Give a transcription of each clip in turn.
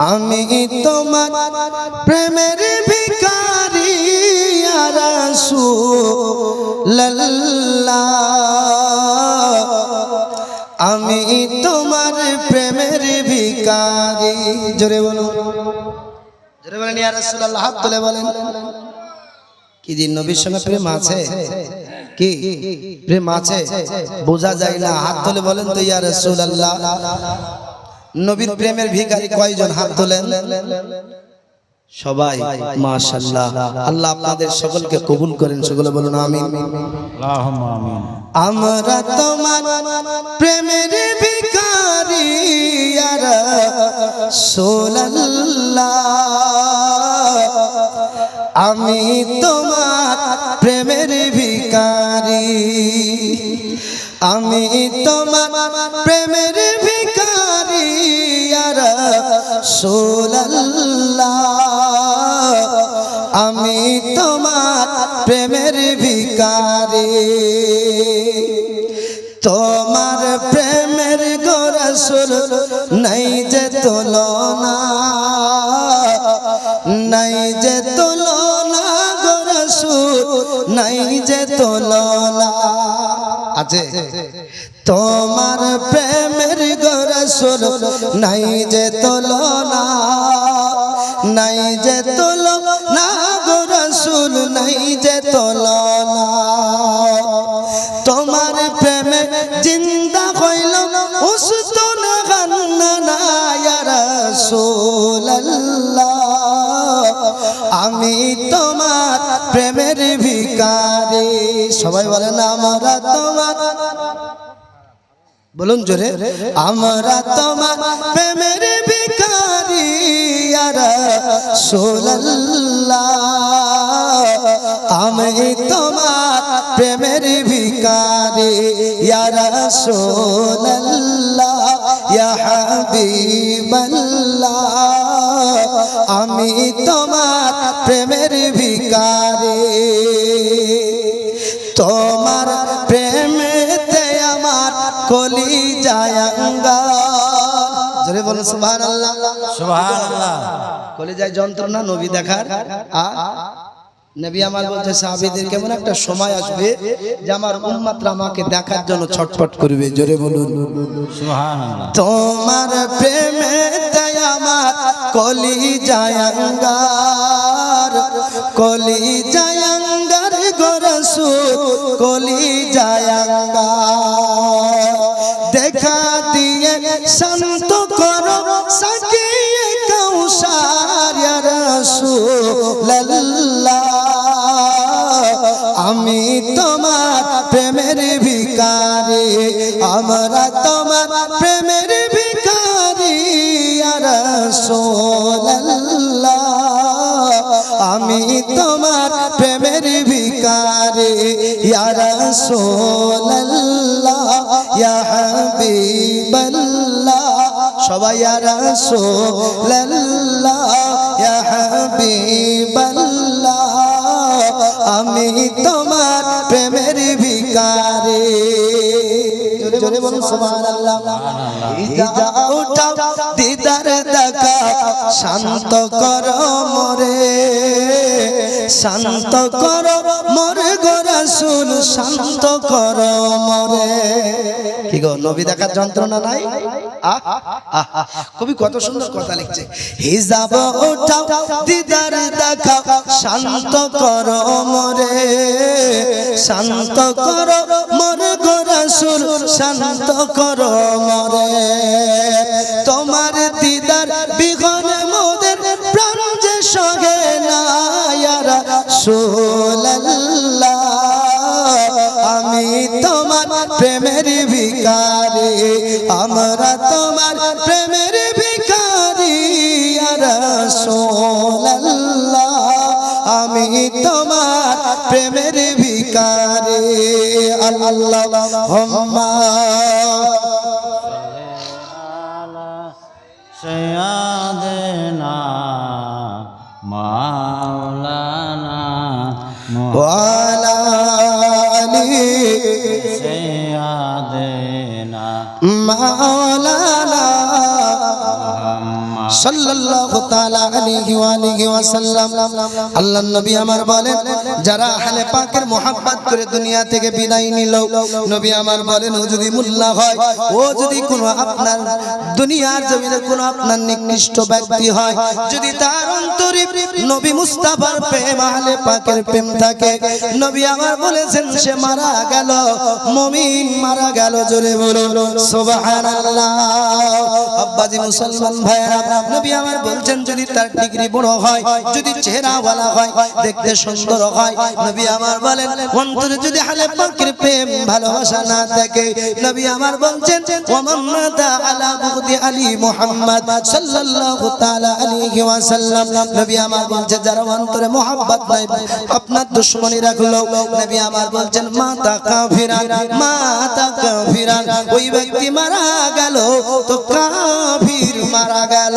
আমি তোমার প্রেমের ভিকারি রাসূলুল্লাহ। আমি তোমার প্রেমের ভিকারি জোরে বলো জোরে বলেন ইয়া হাত তুলে বলেন। কি দিন নবীর সঙ্গে প্রেম আছে? কি? প্রেম আছে? বোঝা যায় না। হাত তুলে বলেন তো ইয়া রাসূলুল্লাহ। নবীর প্রেমের ভিখারি কয়জন হাত তোলেন? সবাই মাশাআল্লাহ। আল্লাহ আপনাদের সকলকে কবুল করেন সকলে বলুন আমিন। আল্লাহুম্মা আমিন। আমরা তোমার প্রেমের ভিখারি ইয়া রাসূলুল্লাহ। আমি তোমার প্রেমের ভিখারি আমি তোমার প্রেমের ভিখারি। ইয়া আমি তোমার প্রেমের ভিখারি। তোমার প্রেমের গোরসুল নাই যে তুলনা, নাই যে তুলনা গোরসুল নাই যে তুলনা। আছে তোমার প্রেমের গোরসুল নাই যে তুলনা, নাই যে তুলনা গোরসুল নাই যে তুলনা। তোমার প্রেমে জিন্দা হইল উস্ত না গান্না না আমি তোমার প্রেমের ভিখারি। সবাই বলেন, আমরা তোমার বলুন জোরে আমরা তোমার প্রেমের ইয়া রাসূলুল্লাহ। আমি তোমার প্রেমের ভিখারি ইয়া রাসূলুল্লাহ ইয়া হাবিবাল্লাহ। আমি তোমার প্রেমের ভিখারি জোরে বলুন সুবহানাল্লাহ। সুবহান আল্লাহ কলি যায় যন্ত্রণা নবী দেখার আ? নবী আমার বলছে সাহাবীদের কেমন একটা সময় আসবে যে আমার উম্মতরা আমাকে দেখার জন্য ছটফট করবে জোরে বলুন। সুবহান আল্লাহ তোমার প্রেমে তাই আমার কলি জায়াঙ্গার কলি জায়াঙ্গার গোরসু কলি জায়াঙ্গার দেখা দিয়ে শান্ত আমি তোমার প্রেমের ভিখারি, আমরা তোমার প্রেমের ইয়া রাসূলুল্লাহ। আমি তোমার প্রেমের রাসূলুল্লাহ, ইয়া হাবিবাল্লাহ। সবাই রাসূলুল্লাহ, ইয়া হাবিবাল্লাহ। আমি তোমার জোরে বলুন সুবহানাল্লাহ। হিজা উঠাও দিদার দেখা শান্ত কর মোরে। শান্ত কর মোরে গো রাসূল শান্ত কর মোরে। কি গো নবী দেখার যন্ত্রণা নাই? কবি কত সুন্দর কথা লিখছে। হিজাব উঠাও দিদার দেখা শান্ত কর মোরে। শান্ত কর মোরে গো রাসূল শান্ত কর মোরে। তোমার দিদার বিঘনে মোদের প্রাণ যে সহে না আমি তোমার প্রেমের ভিখারি, আমরা তোমার প্রেমের ইয়া রাসূলুল্লাহ। আমি তোমার প্রেমের ভিখারি আল্লাহুম্মা سيدنا مولانا وعلى آله سيدنا مولانا محمد সাল্লাল্লাহু তাআলা আলাইহি ওয়া আলিহি ওয়াসাল্লাম, আল্লাহর নবী আমার বলেন, যারা আহলে পাকের মোহাব্বত করে দুনিয়া থেকে বিদায় নিল, নবী আমার বলেন, ও যদি মুল্লা হয়, ও যদি কোনো আপনার দুনিয়ার জমিনে কোনো আপনার নিকৃষ্ট ব্যক্তি হয়, যদি তার অন্তরে নবী মুস্তাফার প্রেম, আহলে পাকের প্রেম থাকে, নবী আমার বলেছেন, সে মারা গেল, মুমিন মারা গেল, জোরে বলো সুবহানাল্লাহ। আব্বাজি মুসলমান ভাইরা নবী আমার বলছেন, যদি তার ডিগ্রি বড় হয়, যদি চেহারাওয়ালা হয়, দেখতে সুন্দর হয়, নবী আমার বলেন, অন্তরে যদি হালে পাকের প্রেম, ভালোবাসা না থাকে, নবী আমার বলছেন আলা আলী মুহাম্মদ সাল্লাল্লাহু তাআলা আলাইহি নবী আমার অন্তরে মোহাব্বত নাই, আপনার দুশমনি রাখল। নবী আমার বলছেন, মাতা কাফিরান মাতা কাফিরান, ওই ব্যক্তি মারা গেল, তো কাফির মারা গেল।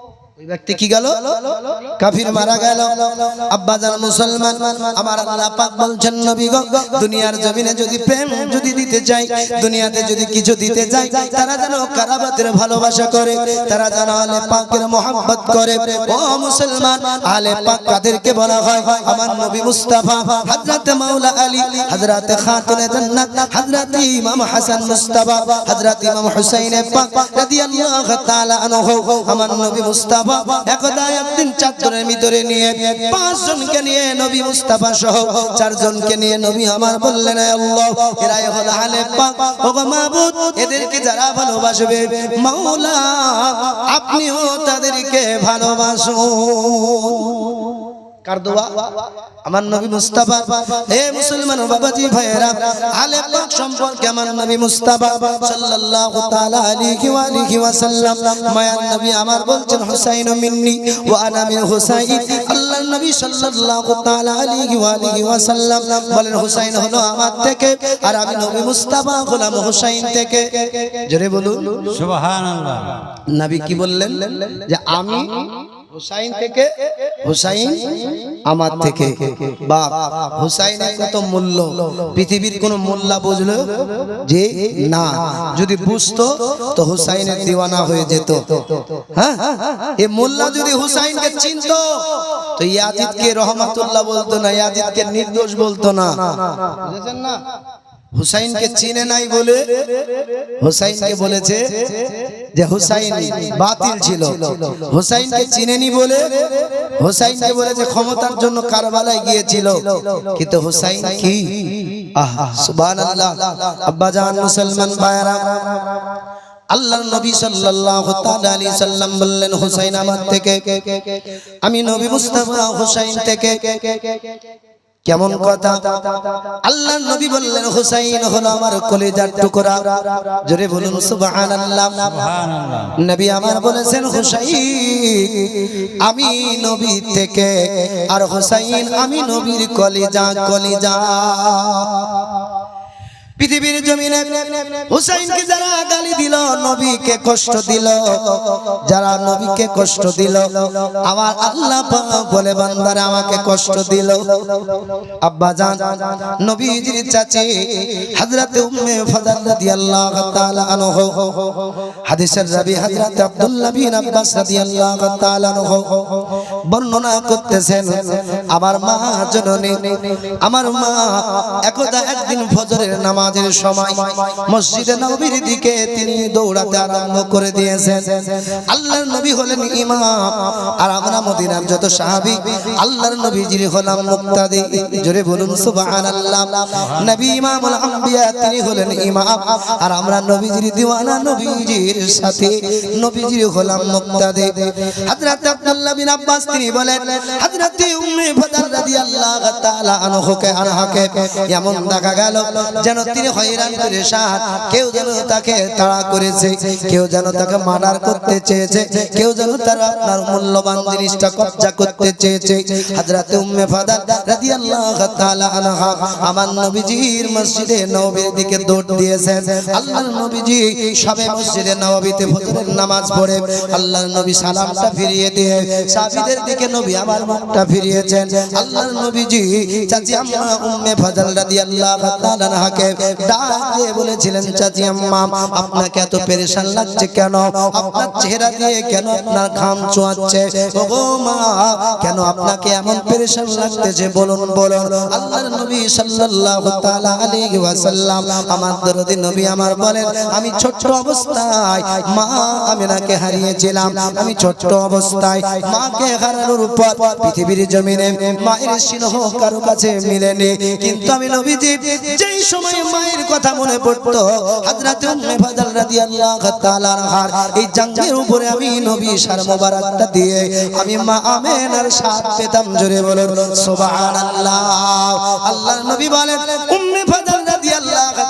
ব্যক্তি আমার নবী দুনিয়ার বলা হয়? আমার নবী মুস্তাফা, হযরত মাওলা আলী, হযরত খাতুনে জান্নাত ইমাম হাসান মুস্তাফা, হযরত ইমাম হুসাইন আমার নবী মুস্তাফা একদা একদিন চাদরের ভিতরে নিয়ে নবী মুস্তাফা সহ চারজনকে নিয়ে নবী আমার বললেন, "এ আল্লাহ এরাই হলো আলে যারা ভালোবাসবে, মাওলা, আপনিও তাদেরকে ভালোবাসুন। কার দোয়া? আমার নবী মুস্তাফা। হে মুসলমান বাবাজি ভাইয়েরা আলে পাক সম্পর্কে আমার নবী মুস্তাফা সাল্লাল্লাহু তাআলা আলাইহি ওয়া আলিহি ওয়া সাল্লাম মায়ার নবী আমার বলছেন হুসাইন মিন্নি ওয়া আনা মিন হুসাইন। আল্লাহর নবী সাল্লাল্লাহু তাআলা আলাইহি ওয়া আলিহি ওয়া সাল্লাম বলেন হুসাইন হলো আমার থেকে আর আমি নবী মুস্তাফা হলাম হুসাইন থেকে। জোরে বলুন। সুবহানাল্লাহ। নবী কি বললেন? যে আমি মোল্লা বুঝলো যে না, যদি বুঝতো তো হুসাইনের দিওয়ানা হয়ে যেত। হ্যাঁ? মোল্লা যদি হুসাইনকে চিনতো, তো ইয়াজিদকে রহমাতুল্লাহ বলতো না, ইয়াজিদকে নির্দোষ বলতো না? হুসাইনকে চিনে নাই বলে হুসাইনকে বলেছে যে হুসাইন বাতিল ছিল। হুসাইনকে চিনেনি বলে হুসাইনকে বলেছে ক্ষমতার জন্য কারবালায় গিয়েছিল। কিন্তু হুসাইন কি? আহ সুবহানাল্লাহ। আব্বাজান মুসলমান ভাইরা আল্লাহর নবী সাল্লাল্লাহু তাআলা আলাইহি সাল্লাম বললেন হুসাইন আমার থেকে। আমি নবী মুস্তাফা হুসাইন থেকে কেমন কথা? আল্লাহ নবী বললেন হুসাইন হলো আমার কলিজার টুকরা। জোরে বলুন সুবহানাল্লাহ। নবী আমার বলেছেন হুসাইন আমি নবী থেকে আর হুসাইন আমি নবীর কলিজা কলেজা। পৃথিবীর জমিনে হুসাইনকে যারা গালি দিল, নবীকে কষ্ট দিল, যারা নবীকে কষ্ট দিল, আমার আল্লাহ বলে, বান্দারা আমাকে কষ্ট দিল। আব্বা জান, নবীজির চাচি হযরত উম্মে ফাদাল রাদিয়াল্লাহু তাআলা আনহু, হাদিসের রাবি হযরত আব্দুল্লাহ বিন আব্বাস রাদিয়াল্লাহু তাআলা আনহু বর্ণনা করতেছেন, আমার মা জননী, আমার মা একদা একদিন ফজরের নামাজের সময় মসজিদে নবীর দিকে তিনি দৌড়াতে আরম্ভ করে দিয়েছেন। আল্লাহর নবী হলেন ইমাম। আর আমরা মদিনার যত সাহাবী, আল্লাহর নবীজির হলাম মুক্তাদি। জোরে বলুন, সুবহানাল্লাহ। নবী ইমামুল আম্বিয়া, তিনি হলেন ইমাম। আর আমরা নবীজির দিওয়ানা নবীজির সাথে নবীজির হলাম মুক্তাদি। হযরত আব্দুল্লাহ বিন আব্বাস, তিনি বলেন, হযরত উম্মে ফাদাল রাদিয়াল্লাহু তাআলা আনহুকে, আনহাকে এমন দেখা গেল যেন তিনি হয়রান কেউ যেন তাকে তাড়া করেছে, কেউ যেন তাকে করতে চেয়েছে, কেউ যেন তার আপনার মূল্যবান জিনিসটা কবজা করতে চেয়েছে। হযরত উম্মে রাদিয়াল্লাহু তাআলা আনহা আমার নবীজির মসজিদে নববীর দিকে দৌড় দিয়েছেন। আল্লাহর নবীজি সবে মসজিদে নববীতে ফজরের নামাজ পড়ে। আল্লাহর নবী সালামটা ফিরিয়ে দিয়ে সাহাবীদের দিকে নবী আমার মুখটা ফিরিয়েছেন। আল্লাহর নবীজি চাচি আম্মা উম্মে ফাদাল রাদিয়াল্লাহু তাআলা আনহাকে ডাক বলেছিলেন, চাচি আম্মা, আপনাকে এত পেরেশান লাগছে কেন? আপনার চেহারা দিয়ে কেন আপনার ঘাম চুয়াচ্ছে? মা, কেন আপনাকে এমন পেরেশান লাগতেছে? বলুন বলুন। নবী ওয়াসাল্লাম, আমার দরদি নবী আমার বলেন, আমি ছোট্ট অবস্থায় মা আমিনাকে হারিয়েছিলাম। আমি ছোট্ট অবস্থায় মাকে হারানোর উপর পৃথিবীর জমিনে মায়ের স্নেহ কারও কাছে মিলেনি। কিন্তু আমি নবীজি, যেই সময় মায়ের কথা মনে পড়তো। হযরত উম্মে ফাদাল রাদিয়াল্লাহু তাআলা আনহার। এই জাঙ্গের উপরে আমি নবী সার মোবারকটা দিয়ে আমি মা আমেনার সাথ পেতাম, জোরে বলুন, সুবহানাল্লাহ। আল্লাহর নবী বলেন, উম্মে ফাদাল রাদিয়াল্লাহু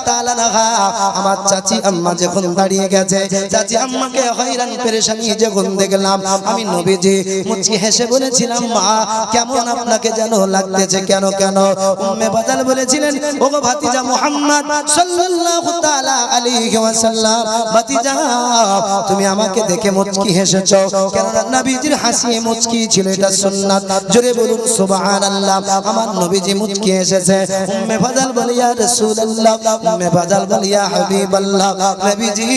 আমার চাচি আম্মা যখন দাঁড়িয়ে গেছে, চাচি আম্মাকে হয়রান, পেরেশানি যখন দেখলাম, আমি নবীজি মুচকি হেসে বলেছিলাম, মা, কেমন আপনাকে যেন লাগতেছে, কেন কেন? উম্মে বাদাল বলেছিলেন, ওগো ভাতিজা মুহাম্মদ সাল্লাল্লাহু তাআলা আলাইহি ওয়াসাল্লাম, ভাতিজা, তুমি আমাকে দেখে মুচকি হেসেছো। কেন নবীজির হাসি মুচকি ছিল, এটা সুন্নাত। জোরে বলুন, সুবহানাল্লাহ, আমার নবীজি মুচকি হেসেছে। উম্মে বাদাল বলে, ইয়া রাসূলুল্লাহ। উম্মে বাদাল বলে, ইয়া হাবিবাল্লাহ, নবীজি,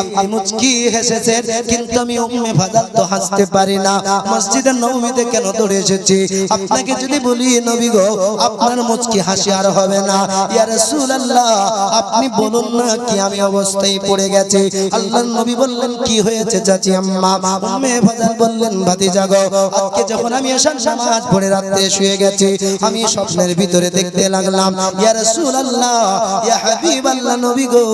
আপনি মুচকি হেসেছেন, কিন্তু আমি উম্মে ফাদাল তো হাসতে পারি না। মসজিদের নবমীতে কেন দৌড়ে এসেছি? আপনাকে যদি বলি, নবী গো, আপনার মুচকি হাসি আর হবে না। ইয়া রাসূলুল্লাহ, আপনি বলুন না কি আমি অবস্থায় পড়ে গেছি? আল্লাহর নবী বললেন, কি হয়েছে চাচি আম্মা? উম্মে ফাদাল বললেন, ভাতিজা গো, আজকে যখন আমি এশার নামাজ পড়ে রাতে শুয়ে গেছি, আমি স্বপ্নের ভিতরে দেখতে লাগলাম। ইয়া রাসূলুল্লাহ, ইয়া হাবিবাল্লাহ নবী গো,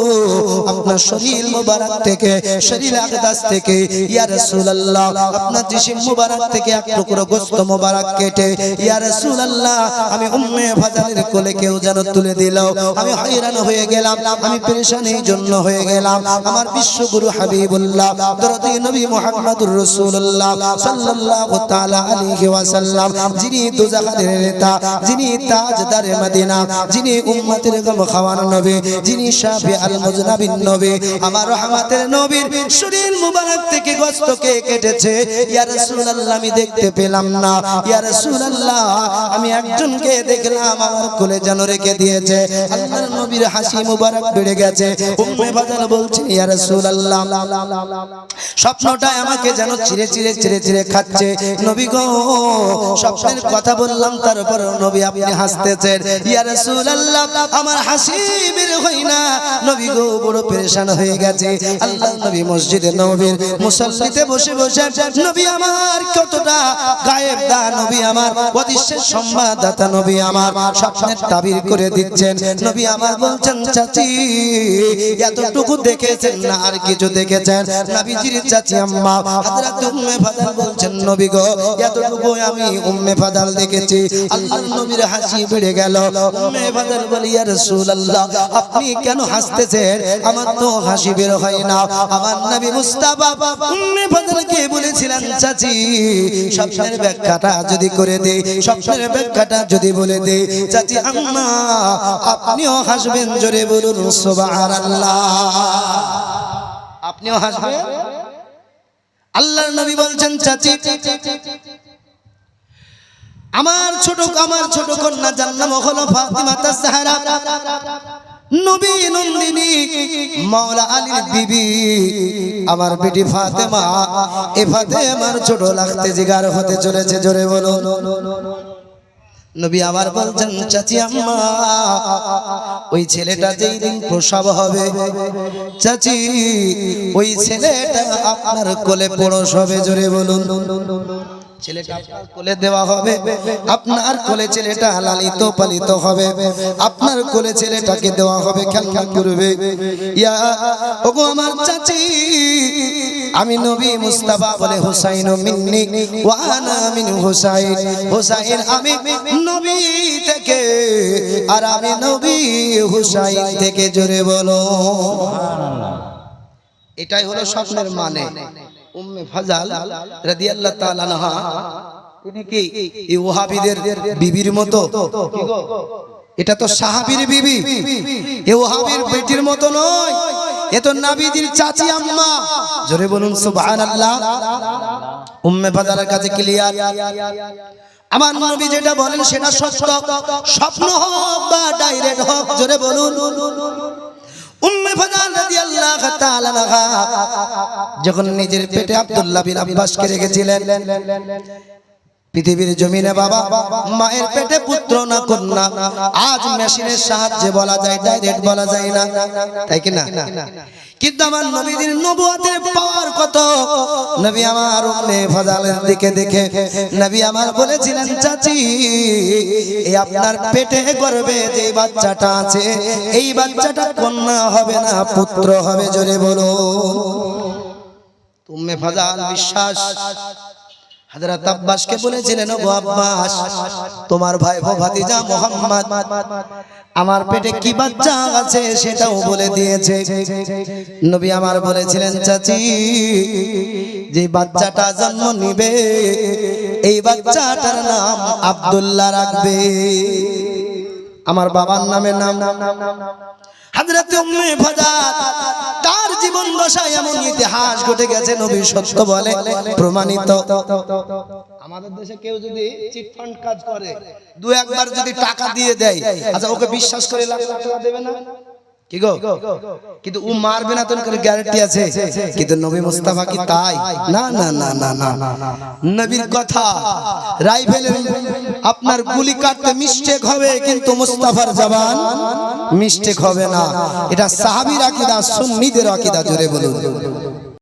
আপনার শরীর মুবারক থেকে, শরীর আকদাস থেকে, ইয়া রাসূলুল্লাহ, আপনার জিসিম মুবারক থেকে এক টুকরো গোশত মুবারক কেটে, ইয়া রাসূলুল্লাহ, আমি উম্মে ফাজালের কোলে কেউ যেন তুলে দিল। আমি হয়রান হয়ে গেলাম, আমি পেরেশানির জন্য হয়ে গেলাম। আমার বিশ্বগুরু হাবিবুল্লাহ, দরদি নবী মুহাম্মদুর রাসূলুল্লাহ সাল্লাল্লাহু তাআলা আলাইহি ওয়াসাল্লাম, যিনি দুজাহানের নেতা, যিনি তাজদারে মদিনা, যিনি উম্মতের গম খাওয়ান নবী, যিনি শাফি আল মুজনাবিন নবী। আমার রহমাতের নবীর শরীর মুবারক থেকে গোশতকে কেটেছে। ইয়া রাসূলুল্লাহ, আমি দেখতে পেলাম না। ইয়া রাসূলুল্লাহ, আমি একজনকে দেখলাম, আমার কোলে যেন রেখে দিয়েছে। আল্লাহর নবীর হাসি মুবারক বেড়ে গেছে। উম্মে বাজার বলছেন ইয়া রাসূলুল্লাহ স্বপ্নটা আমাকে যেন চিরে চিরে চিরে চিরে খাচ্ছে। নবী গো, স্বপ্নের কথা বললাম তারপর নবী আপনি হাসতেছেন। ইয়া রাসূলুল্লাহ আমার হাসি বের হই না। নবী গো, বড় পেরেশান হয়ে গেছে। আল্লাহ নবী মসজিদে নবীর মুসল্লিতে বসে বসে, নবী আমার কতটা গায়েব দা, নবী আমার অদৃশ্যের সংবাদদাতা, নবী আমার স্বপ্নের তাবির করে দিচ্ছেন। নবী আমার বলছেন, চাচি, এতটুকু দেখেছেন না, আর কিছু দেখেছেন? নবীজির চাচি আম্মা হযরত উম্মে ফাদাল বলছেন, নবী গো, এতটুকু আমি উম্মে ফাদাল দেখেছি। আল্লাহর নবীর হাসি বেড়ে গেল। উম্মে ফাদাল বলি, ইয়া রাসূলুল্লাহ, আপনি কেন হাসতেছেন? আমার তো হাসি বের হয় না। আমার নবী মুস্তাফা উম্মে ফাদালকে বলেছিলেন, চাচি, স্বপ্নের ব্যাখ্যাটা যদি করে দেই স্বপ্নের ব্যাখ্যাটা যদি বলে দেই চাচি, আম্মা, আপনিও হাসবেন জোরে বলুন, সুবহানাল্লাহ। আপনিও হাসবেন? আল্লাহর নবী বলছেন, চাচি আমার ছোট আমার ছোট কন্যা যার নাম হলো ফাতিমা তাসহারা। নবী নন্দিনী মাওলা আলীর বিবি। আমার বেটি ফাতেমা, এ ফাতেমার ছোট লাগতে জিগার হতে চলেছে, জোরে বলো। নবী আবার বলছেন, চাচি আম্মা, ওই ছেলেটা যেই দিন প্রসব হবে, চাচি, ওই ছেলেটা আপনার কোলে পড়স হবে জোরে বলুন। ছেলেটা আপনার কোলে দেওয়া হবে আপনার কোলে ছেলেটা লালিত পালিত হবে আপনার কোলে ছেলেটাকে দেওয়া হবে খেলা করবে ইয়া ওগো আমার চাচি আমি নবী মুস্তাফা বলে হুসাইন মিন্নি ওয়ানা মিন হুসাইন হুসাইন আমি নবী থেকে আর আমি নবী হুসাইন থেকে জোরে বলো। এটাই হলো স্বপ্নের মানে। উম্মে ফাজাল রাদিয়াল্লাহু তিনি কি বিবির মতো? এটা তো সাহাবীর বিবি। বেটির মতো নয়। এ তো চাচি আম্মা। জোরে বলুন, সুবহানাল্লাহ। উম্মে ফাজালের কাছে ক্লিয়ার আমার নবী যেটা বলেন সেটা সত্য। স্বপ্ন হোক বা ডাইরেক্ট হোক, জোরে বলুন। উম্মে ফাজাল যখন নিজের পেটে আব্দুল্লাহ বিন আব্বাসকে রেখেছিলেন, পৃথিবীর জমিনে বাবা, মায়ের পেটে পুত্র না কন্যা, আজ মেশিনের সাহায্যে বলা যায় ডাইরেক্ট বলা যায় না। তাই কি না? কিন্তু আমার নবীদের নবুয়াতের পাওয়ার কত? নবী আমার উম্মে ফাজালের দিকে দেখে নবী আমার বলেছিলেন, চাচি, এই আপনার পেটে গর্বে যে বাচ্চাটা আছে, এই বাচ্চাটা কন্যা হবে না, পুত্র হবে? জোরে বলো উম্মে ফাজাল বিশ্বাস বলেছিলেন আব্বাস, তোমার ভাই ভাতিজা মোহাম্মদ, আমার পেটে কি বাচ্চা আছে সেটাও বলে দিয়েছে। নবী আমার বলেছিলেন, চাচি, যে বাচ্চাটা জন্ম নিবে, এই বাচ্চাটার নাম আব্দুল্লাহ রাখবে। আমার বাবার নামে নাম হযরত উম্মে ফাজাত তার জীবন দশায় এমন ইতিহাস ঘটে গেছে নবী সত্য বলে প্রমাণিত। আমাদের দেশে কেউ যদি চিট ফান্ড কাজ করে দু একবার যদি টাকা দিয়ে দেয় আচ্ছা ওকে বিশ্বাস করে লাখ টাকা দেবে না? কি গো? কিন্তু মারবে না তোর আছে। কিন্তু নবী কি তাই? না না না না না কথা আপনার গুলি কাটতে মিস্টেক হবে, কিন্তু মুস্তাফার জবান মিস্টেক হবে না। এটা সাহাবীর আকীদা, সুন্নিদের আকীদা, জোরে বলুন।